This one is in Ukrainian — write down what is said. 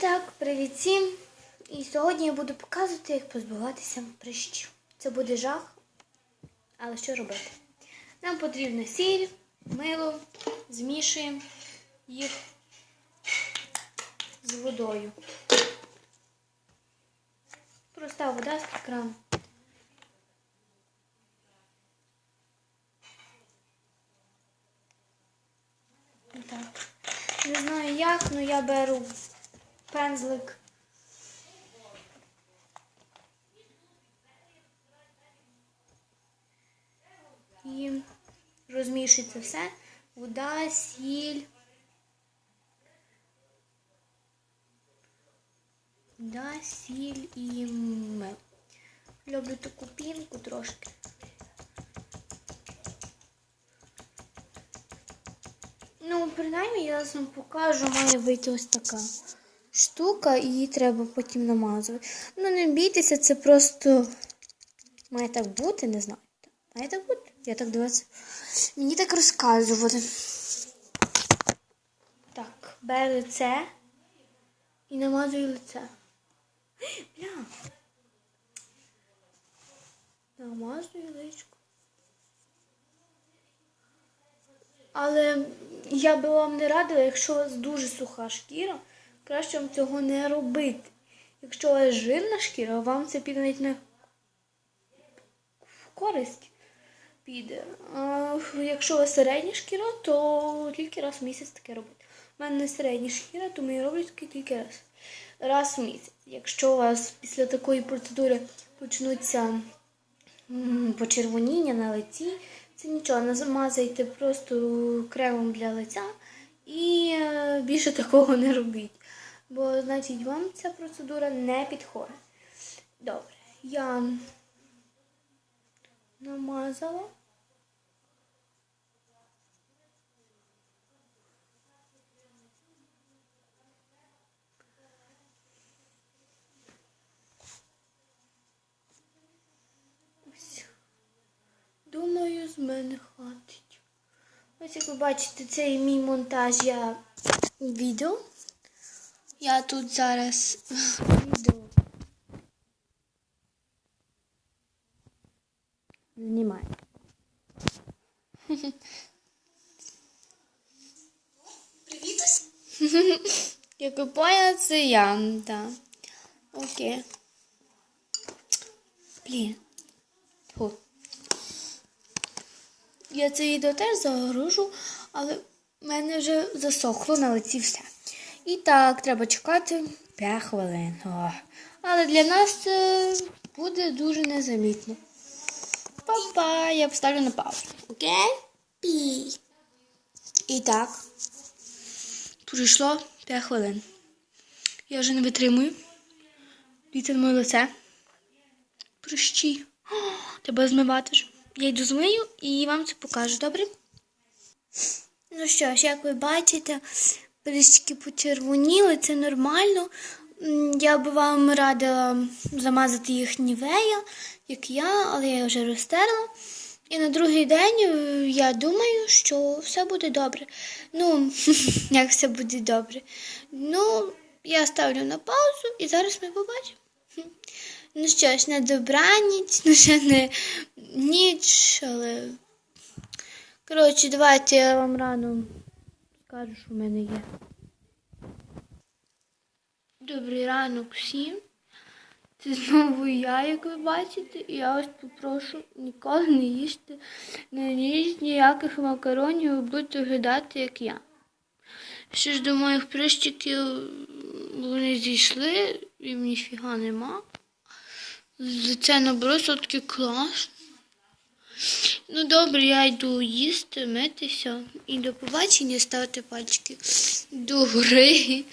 так, привіт всім. І сьогодні я буду показувати, як позбуватися прищів. Це буде жах. Але що робити? Нам потрібна сіль, мило, змішуємо їх з водою. Проста вода з крану. Так. Не знаю як, але я беру пензлик. І розмішую це все. Вода, сіль. Вода, сіль і мил. Люблю таку пінку трошки. Ну, принаймні, я зараз вам покажу, має вийти ось така штука, і її треба потім намазувати. Ну, не бійтеся, це просто має так бути, не знаю. Має так бути? Я так дивлюся. Мені так розказувати. Так, беру це і намазую лице. Бля. Намазую личко. Але я би вам не радила, якщо у вас дуже суха шкіра, краще вам цього не робити. Якщо у вас жирна шкіра, вам це піде навіть не в користь піде. А якщо у вас середня шкіра, то тільки раз в місяць таке робити. У мене не середня шкіра, тому я роблю таке тільки раз. Раз в місяць. Якщо у вас після такої процедури почнуться почервоніння на лиці, це нічого, намазайте просто кремом для лиця і е, більше такого не робіть. Бо, значить, вам ця процедура не підходить. Добре, я намазала. Думаю, з мене хватить. Ось як ви бачите, це і мій монтаж я відео. Я тут зараз відео. Знімаю. Привіт! Як ви поняли, це я, так. Окей. Блін. Фу. Я це відео теж загружу, але в мене вже засохло на лиці все. І так, треба чекати 5 хвилин. О. Але для нас це буде дуже незамітно. Па-па, я поставлю на паузу. Окей? Пі. І так. Пройшло 5 хвилин. Я вже не витримую. Дивіться на моє лице. Прощі. О, Треба змивати ж. Я йду змию і вам це покажу, добре? Ну що ж, як ви бачите, прищики почервоніли, це нормально. Я би вам радила замазати їх нівея, як я, але я вже розтерла. І на другий день е, я думаю, що все буде добре. Ну, як все буде добре. Ну, я ставлю на паузу і зараз ми побачимо. Ну що ж, на добраніч, ну ще не ніч, але. Коротше, давайте я вам рано скажу, що мене є. Добрий ранок всім. Це знову я, як ви бачите, і я вас попрошу ніколи не їсти на ніч ніяких макаронів, ви будете виглядати, як я. Що ж до моїх прищиків, вони зійшли, і ніфіга нема. Це наоборот все-таки клас. Ну добре, я йду їсти, митися і до побачення ставити пальчики до гори.